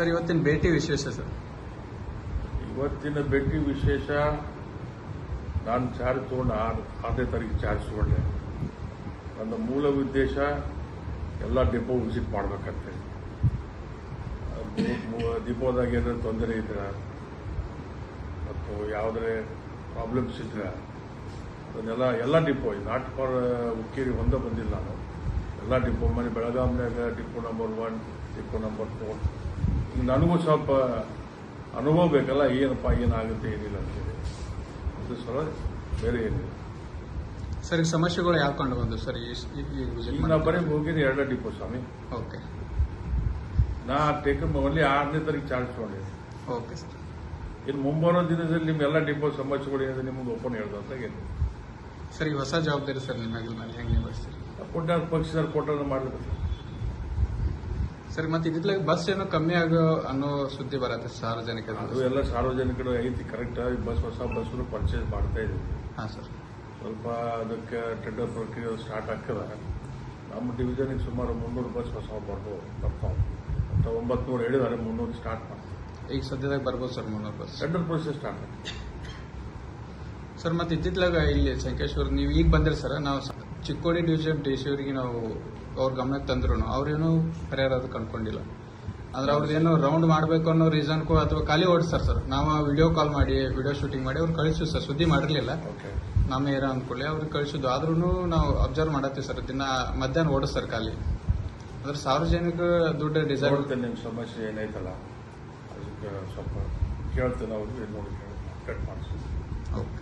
Sir, ಇವತ್ತಿನ ಭೇಟಿ ವಿಶೇಷ ಸರ್. ಇವತ್ತಿನ ಭೇಟಿ ವಿಶೇಷ, ನಾನು ಚಾರ್ಜ್ ತಗೊಂಡು ಆರು, ಆರನೇ ತಾರೀಕು ಚಾರ್ಜ್ ತಗೊಂಡೆ. ನನ್ನ ಮೂಲ ಉದ್ದೇಶ ಎಲ್ಲ ಡಿಪೋ ವಿಸಿಟ್ ಮಾಡ್ಬೇಕಂತೆ. ಡಿಪೋದಾಗ ಏನಾದ್ರು ತೊಂದರೆ ಇದ್ರೆ ಮತ್ತು ಯಾವುದೇ ಪ್ರಾಬ್ಲಮ್ಸ್ ಇದ್ರೆ, ಅದನ್ನೆಲ್ಲ, ಎಲ್ಲ ಡಿಪೋ ನಾಟ್ ಫಾರ್ ಉಕ್ಕೇರಿ ಒಂದೇ ಬಂದಿಲ್ಲ ನಾನು. ಎಲ್ಲ ಡಿಪೋ ಮನೆ ಬೆಳಗಾವಿನಾಗ depot number one depot number four ನನಗೂ ಸ್ವಲ್ಪ ಅನುಭವ ಬೇಕಲ್ಲ ಏನಪ್ಪ ಏನಾಗುತ್ತೆ ಏನಿಲ್ಲ ಅಂತೇಳಿ ಅದು ಸಲ ಬೇರೆ ಏನಿಲ್ಲ. ಸರ್ ಈ ಸಮಸ್ಯೆಗಳು ಯಾವ ಕಂಡು ಬಂದು ಸರ್ ಈಗ ನಾ ಬರೀ ಹೋಗಿದ್ದೆ ಎರಡು ಡಿಪೋ ಸ್ವಾಮಿ. ಓಕೆ. ನಾ ಟೇಕನ್ ಓನ್ಲಿ ಆರನೇ ತಾರೀಕು ಚಾರ್ಜ್ ತಗೊಂಡಿದ್ದೆ. Okay sir. ಇನ್ನು ಮುಂಬರೋ ದಿನದಲ್ಲಿ ನಿಮ್ಮ ಎಲ್ಲ ಡಿಪೋ ಸಮಸ್ಯೆಗಳು ಏನಿದೆ ನಿಮ್ಗೆ ಓಪನ್ ಹೇಳ್ದಂತ ಏನು ಸರ್ ಈ ಹೊಸ ಜವಾಬ್ದಾರಿ ಸರ್ ನಿಮ್ಮ ಮೇಲೆ ಹೆಂಗೆ ನಿಭಾಯಿಸ್ತೀರಿ? ಕೊಟ್ಟ ಸರ್ ಕೊಟ್ಟರೆ ಮಾಡಬೇಕು ಸರ್ ಮತ್ತೆ ಇದಿತ್ಲಾಗ ಬಸ್ ಏನೋ ಕಮ್ಮಿ ಆಗೋ ಅನ್ನೋ ಸುದ್ದಿ ಬರತ್ತೆ ಸಾರ್ವಜನಿಕ ಅದು ಎಲ್ಲ ಸಾರ್ವಜನಿಕರು ಐತಿ ಕರೆಕ್ಟ್ ಬಸ್ ಹೊಸ ಬಸ್ ಪರ್ಚೇಸ್ ಮಾಡ್ತಾ ಇದ್ದೀವಿ. ಹಾಂ ಸರ್ ಸ್ವಲ್ಪ ಅದಕ್ಕೆ ಟೆಂಡರ್ ಪ್ರಕ್ರಿಯೆ ಸ್ಟಾರ್ಟ್ ಆಗ್ತದ. ನಮ್ಮ ಡಿವಿಜನಿಗೆ ಸುಮಾರು ಮುನ್ನೂರು ಬಸ್ ಹೊಸ ಬರ್ಬೋದು ಬರ್ತಾವೆ. ಅಂತ ಒಂಬತ್ತು ನೂರು ಹೇಳಿದ್ದಾರೆ ಮುನ್ನೂರು ಸ್ಟಾರ್ಟ್ ಮಾಡ್ತೀವಿ. ಈಗ ಸದ್ಯದಾಗ ಬರ್ಬೋದು ಸರ್ ಮುನ್ನೂರು ಬಸ್ ಟೆಂಡರ್ ಪ್ರೊಸೆಸ್ ಸ್ಟಾರ್ಟ್ ಆಗ್ತದೆ. ಸರ್ ಮತ್ತೆ ಇದ್ದಿತ್ಲಾಗ ಇಲ್ಲಿ ಸಂಕೇಶ್ವರ್ ನೀವು ಈಗ ಬಂದಿರಿ ಸರ್ ನಾವು ಚಿಕ್ಕೋಡಿ ಡಿವಿಷನ್ ಡಿ ಸಿ ಅವರಿಗೆ ನಾವು ಅವ್ರ ಗಮನಕ್ಕೆ ತಂದ್ರು ಅವ್ರೇನು ಪರಿಹಾರ ಅದು ಕಂಡ್ಕೊಂಡಿಲ್ಲ. ಅಂದ್ರೆ ಅವ್ರದ್ದೇನು ರೌಂಡ್ ಮಾಡಬೇಕು ಅನ್ನೋ ರೀಸನ್ಗೂ ಅಥವಾ ಖಾಲಿ ಓಡಿಸ್ತಾರೆ ಸರ್. ನಾವು ವಿಡಿಯೋ ಕಾಲ್ ಮಾಡಿ ವಿಡಿಯೋ ಶೂಟಿಂಗ್ ಮಾಡಿ ಅವ್ರು ಕಳಿಸು ಸರ್. ಸುದ್ದಿ ಮಾಡಿರಲಿಲ್ಲ. ಓಕೆ ನಮ್ಮ ಏರ ಅಂದ್ಕೊಳ್ಳಿ ಅವ್ರಿಗೆ ಕಳಿಸಿದ್ದು. ಆದ್ರೂ ನಾವು ಅಬ್ಸರ್ವ್ ಮಾಡತ್ತೀವಿ ಸರ್. ದಿನ ಮಧ್ಯಾಹ್ನ ಓಡಿಸ್ತಾರೆ ಖಾಲಿ. ಅಂದ್ರೆ ಸಾರ್ವಜನಿಕ ದುಡ್ಡು ಡಿಸೈನ್ ನೋಡ್ತೇನೆ ನಿಮ್ಮ ಸಮಸ್ಯೆ ಏನೈತಲ್ಲ ಅದಕ್ಕೆ ಸ್ವಲ್ಪ ಕೇಳ್ತೇನೆ ಅವ್ರಿಗೆ ನೋಡಿ ಕಟ್ ಮಾಡಿಸಿ. ಓಕೆ